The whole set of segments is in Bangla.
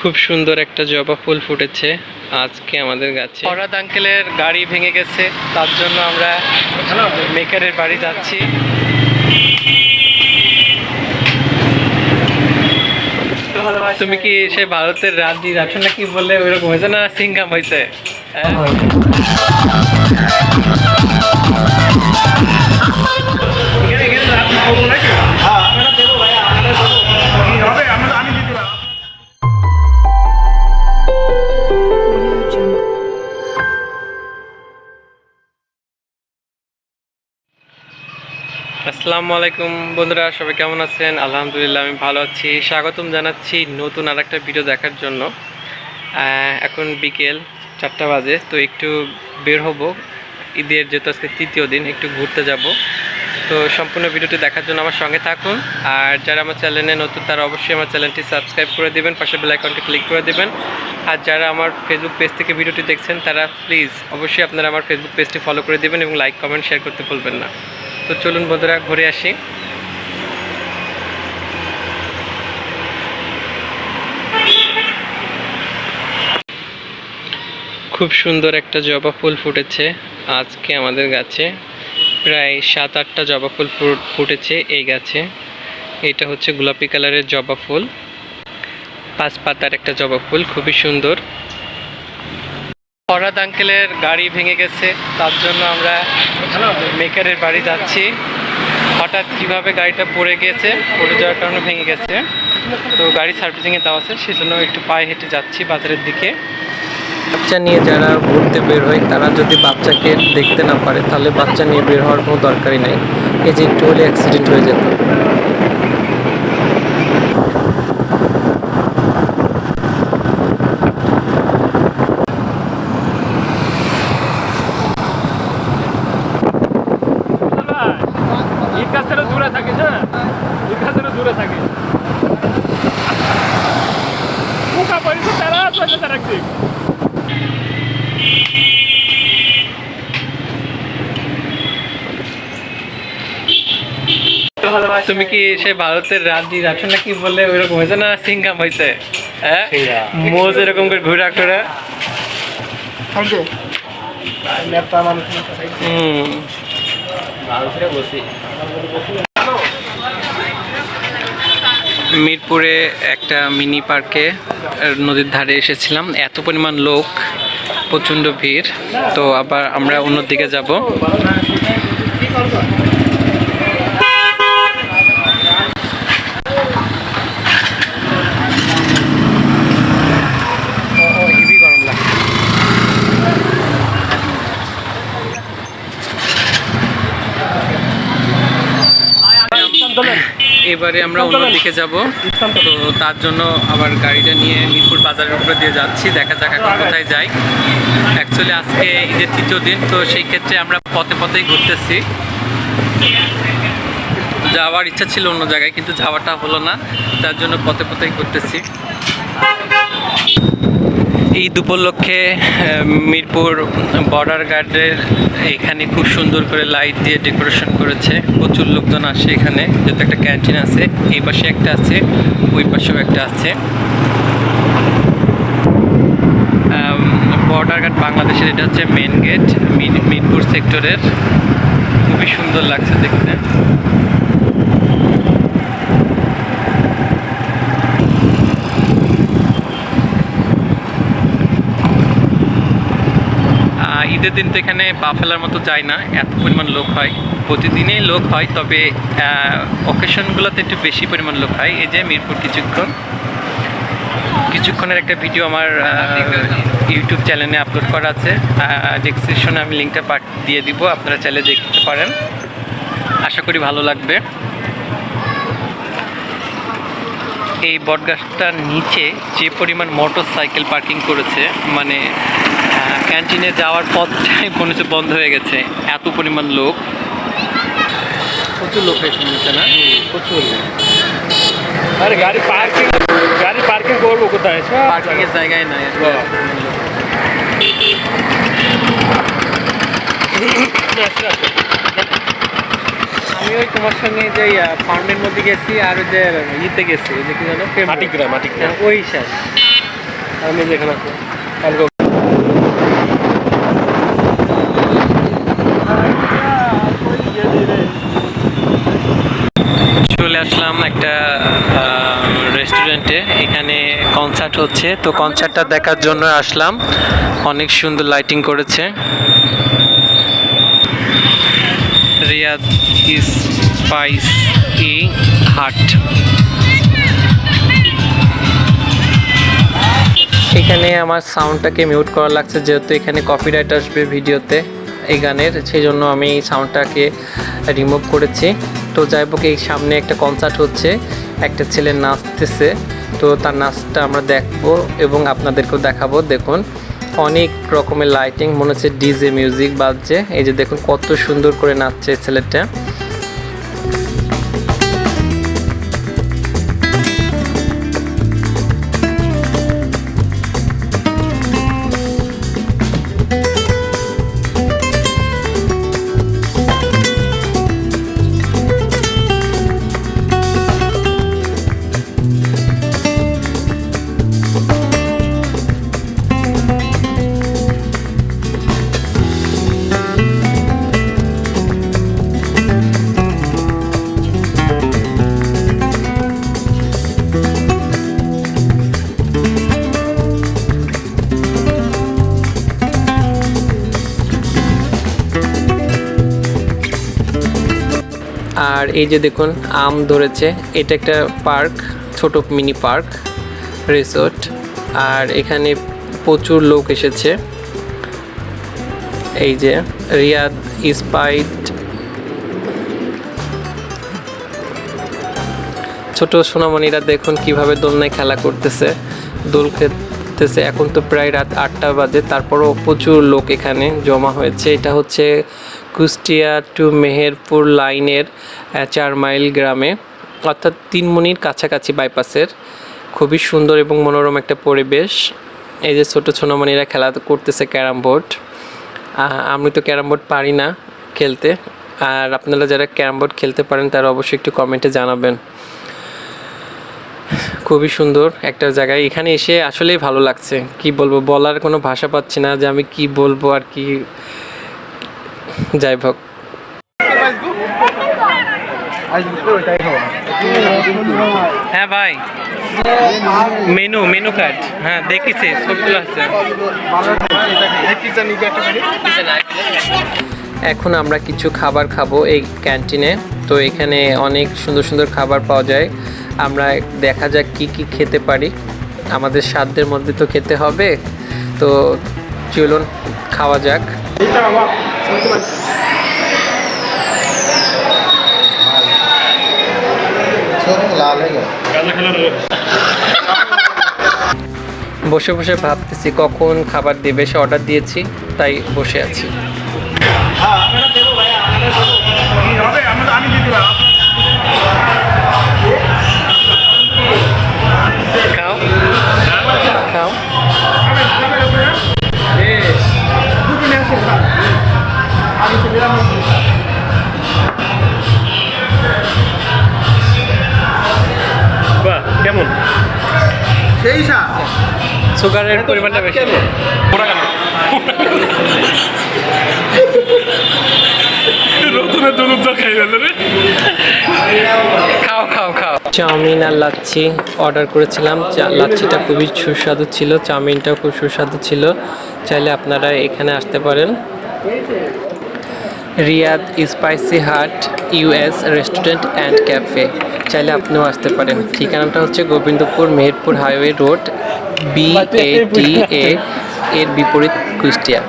খুব সুন্দর একটা জবা ফুল ফুটেছে আজকে আমাদের গাছে। ফরাদ আঙ্কেলের গাড়ি ভেঙে গেছে, তার জন্য আমরা মেকারের বাড়ি যাচ্ছি। তুমি কি সে ভারতের রাজি রাঠো নাকি বলে ওইরকম হয়েছে না সিঙ্গাম হয়েছে? হ্যাঁ? আসসালামু আলাইকুম বন্ধুরা, সবাই কেমন আছেন? আলহামদুলিল্লাহ, আমি ভালো আছি। স্বাগতম জানাচ্ছি নতুন আর একটা ভিডিও দেখার জন্য। এখন বিকেল চারটা বাজে, তো একটু বের হব। ঈদের যেহেতু আজকে তৃতীয় দিন, একটু ঘুরতে যাব। তো সম্পূর্ণ ভিডিওটি দেখার জন্য আমার সঙ্গে থাকুন। আর যারা আমার চ্যানেলে নতুন, তারা অবশ্যই আমার চ্যানেলটি সাবস্ক্রাইব করে দিবেন, পাশে বেল আইকনটি ক্লিক করে দেবেন। আর যারা আমার ফেসবুক পেজ থেকে ভিডিওটি দেখছেন, তারা প্লিজ অবশ্যই আপনারা আমার ফেসবুক পেজটি ফলো করে দেবেন এবং লাইক কমেন্ট শেয়ার করতে ভুলবেন না। তো চলুন বন্ধুরা, ঘুরে আসি। খুব সুন্দর একটা জবা ফুল ফুটেছে আজকে আমাদের গাছে। প্রায় সাত আটটা জবা ফুল ফুটেছে এই গাছে। এটা হচ্ছে গোলাপি কালারের জবা ফুল। পাঁচ পাতার একটা জবা ফুল, খুবই সুন্দর। ফরাদ আঙ্কেলের গাড়ি ভেঙে গেছে, তার জন্য আমরা মেকারের বাড়ি যাচ্ছি। হঠাৎ কীভাবে গাড়িটা পড়ে গেছে, পড়ে যাওয়ার কারণে ভেঙে গেছে। তো গাড়ি সার্ভিসিংয়ে দেওয়া আছে, সেজন্য একটু পায়ে হেঁটে যাচ্ছি বাজারের দিকে। বাচ্চা নিয়ে যারা ঘুরতে বের হয়, তারা যদি বাচ্চাকে দেখতে না পারে, তাহলে বাচ্চা নিয়ে বের হওয়ার কোনো দরকারই নেই। এই যে একটু হলে অ্যাক্সিডেন্ট হয়ে যেত ঈদ গাছ থেকে দূরে থাকিস হ্যাঁ ঈদ গাছ থেকে দূরে থাকিস পোকা পড়েছে তারা চলে তারা ঠিক তুমি কি সে ভারতের রাজি রাঠো নাকি বলে ওইরকম হয়েছে না সিঙ্গাম হয়েছে হ্যাঁ? মোজ এরকম করে ঘুরা করে হুম। মিরপুরে একটা মিনি পার্কে নদীর ধারে এসেছিলাম। এত পরিমাণ লোক প্রচণ্ড ভিড়। তো আবার আমরা অন্যদিকে যাব। এবারে আমরা অন্যদিকে যাব। তো তার জন্য আবার গাড়িটা নিয়ে মিরপুর বাজারের উপরে দিয়ে যাচ্ছি। দেখা যাক এখন কোথায় যাই। অ্যাকচুয়ালি আজকে ঈদের তৃতীয় দিন তো সেই ক্ষেত্রে আমরা পথে পথেই ঘুরতেছি। যাওয়ার ইচ্ছা ছিল অন্য জায়গায় কিন্তু যাওয়াটা হলো না। তার জন্য পথে পথেই ঘুরতেছি। ঈদ উপলক্ষে মিরপুর বর্ডার গার্ডের এখানে খুব সুন্দর করে লাইট দিয়ে ডেকোরেশন করেছে। প্রচুর লোকজন আসে এখানে, যেহেতু একটা ক্যান্টিন আছে, এই পাশে একটা আছে, ওই পাশেও একটা আছে। বর্ডার গার্ড বাংলাদেশের এটা হচ্ছে মেন গেট মিরপুর সেক্টরের খুবই সুন্দর লাগছে দেখতে। ঈদের দিন তো এখানে পা ফেলার মতো যায় না, এত পরিমাণ লোক হয়। প্রতিদিনই লোক হয়, তবে অকেশনগুলোতে একটু বেশি পরিমাণ লোক হয়। এই যে মিরপুর কিছুক্ষণ। কিছুক্ষণের একটা ভিডিও আমার ইউটিউব চ্যানেলে আপলোড করা আছে। ডেসক্রিপশনে আমি লিঙ্কটা পাঠ দিয়ে দিব, আপনারা চাইলে দেখতে পারেন। আশা করি ভালো লাগবে। এই বটগাছটার নিচে যে পরিমাণ মোটর সাইকেল পার্কিং করেছে মানে ক্যান্টিনে যাওয়ার পথটাই মনে হচ্ছে বন্ধ হয়ে গেছে। এত পরিমাণ লোক। প্রচুর লোক হয়েছে মনে হচ্ছে না প্রচুর আরে গাড়ি পার্কিং গাড়ি পার্কিং করব কোথায়? পার্কিংয়ের জায়গায়। নাই আমি ওই তোমার সঙ্গে যে ফার্মের মধ্যে গেছি আর ওই যে ইতে গেছি ওই যে কি জানো মাটিগ্রাম মাটিগ্রাম। হ্যাঁ, ওই শেষ আমি যেখানে আছি কালকে চলে আসলাম একটা রেস্টুরেন্টে এখানে কনসার্ট হচ্ছে। তো কনসার্টটা দেখার জন্য আসলাম। অনেক সুন্দর লাইটিং করেছে। রিয়াদ স্পাইস ই হাট এখানে আমার সাউন্ডটাকে মিউট করা লাগছে, যেহেতু এখানে কপিরাইট আসবে ভিডিওতে, এই গানের। সেই জন্য আমি সাউন্ডটাকে রিমুভ করেছি। তো যাই হোক, এই সামনে একটা কনসার্ট হচ্ছে, একটা ছেলে নাচতেছে, তো তার নাচটা আমরা দেখব এবং আপনাদেরকেও দেখাবো। দেখুন, অনেক রকমের লাইটিং মনে হচ্ছে ডিজে মিউজিক বাজছে। এই যে দেখুন, কত সুন্দর করে নাচছে ছেলেটা। এই যে দেখুন, আম ধরেছে। এটা একটা পার্ক, ছোট মিনি পার্ক, রিসোর্ট। আর এখানে প্রচুর লোক এসেছে। এই যে, রিয়াদ ইস্পাইট। ছোট সোনামণিরা দেখুন কীভাবে দোলনায় খেলা করতেছে, দোল খেলতেছে। এখন তো প্রায় রাত আটটা বাজে, তারপরও প্রচুর লোক এখানে জমা হয়েছে। এটা হচ্ছে কুষ্টিয়া টু মেহেরপুর লাইনের চার মাইল গ্রামে। অর্থাৎ তিনমুনির কাছাকাছি বাইপাসের খুবই সুন্দর এবং মনোরম একটা পরিবেশ। এই যে ছোটো সোনামণিরা খেলা করতেছে ক্যারাম বোর্ড। আমি তো ক্যারাম বোর্ড পারি না খেলতে। আর আপনারা যারা ক্যারাম বোর্ড খেলতে পারেন, তারা অবশ্যই একটু কমেন্টে জানাবেন। খুবই সুন্দর একটা জায়গায় এখানে এসে আসলেই ভালো লাগছে। কি বলব? বলার কোনো ভাষা পাচ্ছি না যে আমি কি বলব আর কি যাই হোক। হ্যাঁ ভাই। মেনু মেনু কার্ড হ্যাঁ দেখেছি সবগুলো আছে। এখন আমরা কিছু খাবার খাব এই ক্যান্টিনে। তো এখানে অনেক সুন্দর সুন্দর খাবার পাওয়া যায়। আমরা দেখা যাক কি কি খেতে পারি। আমাদের সাধ্যের মধ্যে তো খেতে হবে। তো চলুন খাওয়া যাক। বসে বসে ভাবতেছি কখন খাবার দেবে সে অর্ডার দিয়েছি তাই বসে আছি। সুগারের পরিমাণটা বেশি। ওরা কেন? রতনের দুধ খাই গেল রে। খাও খাও খাও। চাউমিন আর লাচ্ছি অর্ডার করেছিলাম। লাচ্ছিটা খুবই সুস্বাদু ছিল চাউমিনটাও খুব সুস্বাদু ছিল। চাইলে আপনারা এখানে আসতে পারেন। Riyad spicy hut US restaurant and cafe. চাইলে আপনিও আসতে পারেন। ঠিকানাটা হচ্ছে Gobindapur Meherpur highway road B A T A এর বিপরীত কুষ্টিয়া।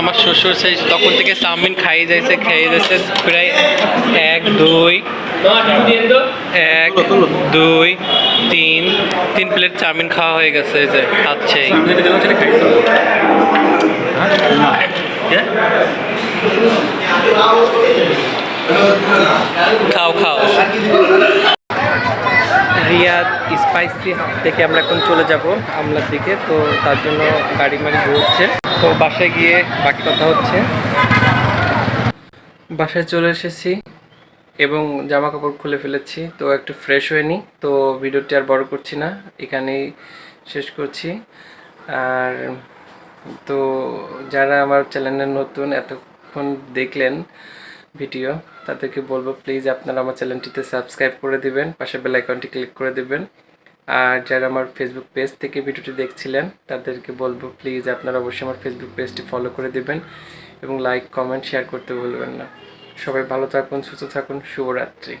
আমার শ্বশুর সেই তখন থেকে চাউমিন খাইয়ে যাইছে, খেয়ে যাচ্ছে প্রায় এক, দুই এক, দুই তিন তিন প্লেট চাউমিন খাওয়া হয়ে গেছে, এই যে খাচ্ছেই খাও খাও। রিয়াদ স্পাইসি থেকে আমরা এখন চলে যাব আমলার দিকে, তো তার জন্য গাড়ি মাড়ি ঘুরছে তো বাসায় গিয়ে বাকি কথা হচ্ছে। বাসায় চলে এসেছি। এবং জামা কাপড় খুলে ফেলেছি, তো একটু ফ্রেশ হয়ে তো ভিডিওটি আর বড় করছি না, এখানেই শেষ করছি। আর তো যারা আমার চ্যানেলে নতুন এতক্ষণ দেখলেন ভিডিও, তাদেরকে বলব প্লিজ আপনারা আমার চ্যানেলটিতে সাবস্ক্রাইব করে দিবেন, পাশে বেল আইকনটি ক্লিক করে দিবেন। আর যারা আমার ফেসবুক পেজ থেকে ভিডিওটি দেখছিলেন, তাদেরকে বলব প্লিজ আপনারা অবশ্যই আমার ফেসবুক পেজটি ফলো করে দিবেন এবং লাইক কমেন্ট শেয়ার করতে ভুলবেন না। সবাই ভালো থাকুন সুস্থ থাকুন শুভরাত্রি।